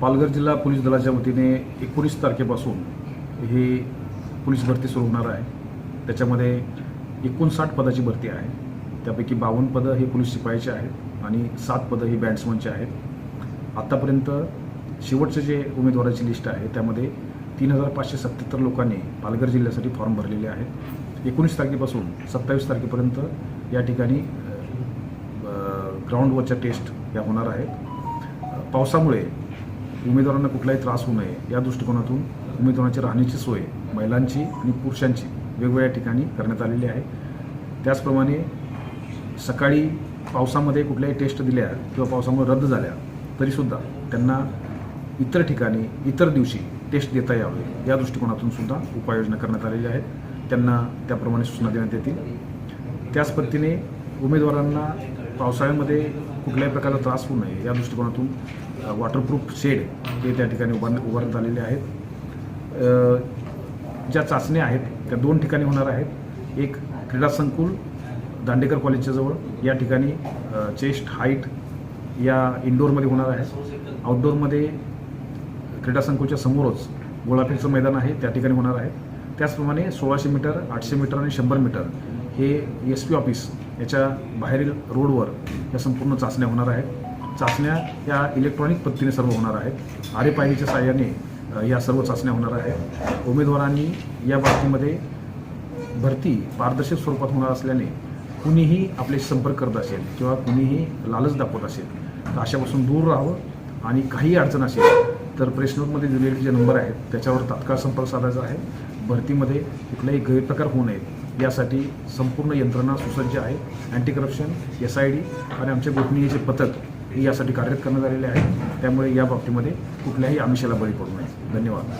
पालघर जिल्हा पोलीस दलाच्या वतीने एकोणीस तारखेपासून हे पोलीस भरती सुरू होणार आहे. त्याच्यामध्ये एकोणसाठ पदाची भरती आहे. त्यापैकी बावन्न पदं हे पोलीस शिपायाचे आहेत आणि सात पदं ही बॅट्समनचे आहेत. आत्तापर्यंत शेवटचे जे उमेदवाराची लिस्ट आहे त्यामध्ये तीन हजार पाचशे सत्याहत्तर लोकांनी पालघर जिल्ह्यासाठी फॉर्म भरलेले आहेत. एकोणीस तारखेपासून सत्तावीस तारखेपर्यंत या ठिकाणी ग्राउंडवरच्या टेस्ट या होणार आहेत. पावसामुळे उमेदवारांना कुठलाही त्रास होऊ नये. या दृष्टिकोनातून उमेदवारांची राहण्याची सोय महिलांची आणि पुरुषांची वेगवेगळ्या ठिकाणी करण्यात आलेली आहे. त्याचप्रमाणे सकाळी पावसामध्ये कुठल्याही टेस्ट दिल्या किंवा पावसामुळे रद्द झाल्या तरीसुद्धा त्यांना इतर ठिकाणी इतर दिवशी टेस्ट देता यावे. या दृष्टिकोनातून सुद्धा उपाययोजना करण्यात आलेल्या आहेत. त्यांना त्याप्रमाणे सूचना देण्यात येतील. त्याच पद्धतीने उमेदवारांना पावसाळ्यामध्ये कुठल्याही प्रकारचा त्रास होऊ नये. या दृष्टिकोनातून वॉटरप्रूफ शेड हे त्या ठिकाणी उभार उभारण्यात आलेले आहेत. ज्या चाचण्या आहेत त्या दोन ठिकाणी होणार आहेत. एक क्रीडा संकुल दांडेकर कॉलेजच्या जवळ. या ठिकाणी चेस्ट हाईट या इंडोरमध्ये होणार आहे. आउटडोअरमध्ये क्रीडा संकुलच्या समोरच गोळाफेकचं मैदान आहे त्या ठिकाणी होणार आहे. त्याचप्रमाणे सोळाशे मीटर आठशे मीटर आणि शंभर मीटर हे एस पी ऑफिस याच्या बाहेरील रोडवर या संपूर्ण चाचण्या होणार आहेत. चाचण्या या इलेक्ट्रॉनिक पद्धतीने सर्व होणार आहेत. आर एफ आय डीच्या साहाय्याने या सर्व चाचण्या होणार आहेत. उमेदवारांनी या बाबतीमध्ये भरती पारदर्शक स्वरूपात होणार असल्याने कुणीही आपले संपर्क करत असेल किंवा कुणीही लालच दाखवत असेल तर अशापासून दूर राहावं आणि काही अडचण असेल तर प्रेसनोटमध्ये दिलेले जे नंबर आहेत त्याच्यावर तात्काळ संपर्क साधायचा आहे. भरतीमध्ये कुठलाही गैरप्रकार होऊ नयेत यासाठी संपूर्ण यंत्रणा सुसज्ज आहे. Anti corruption S I D आणि आमचे गोपनीयचे पथक हे यासाठी कार्यरत करण्यात आलेले आहे त्यामुळे या बाबतीमध्ये कुठल्याही आमिषाला बळी पडू नये. धन्यवाद.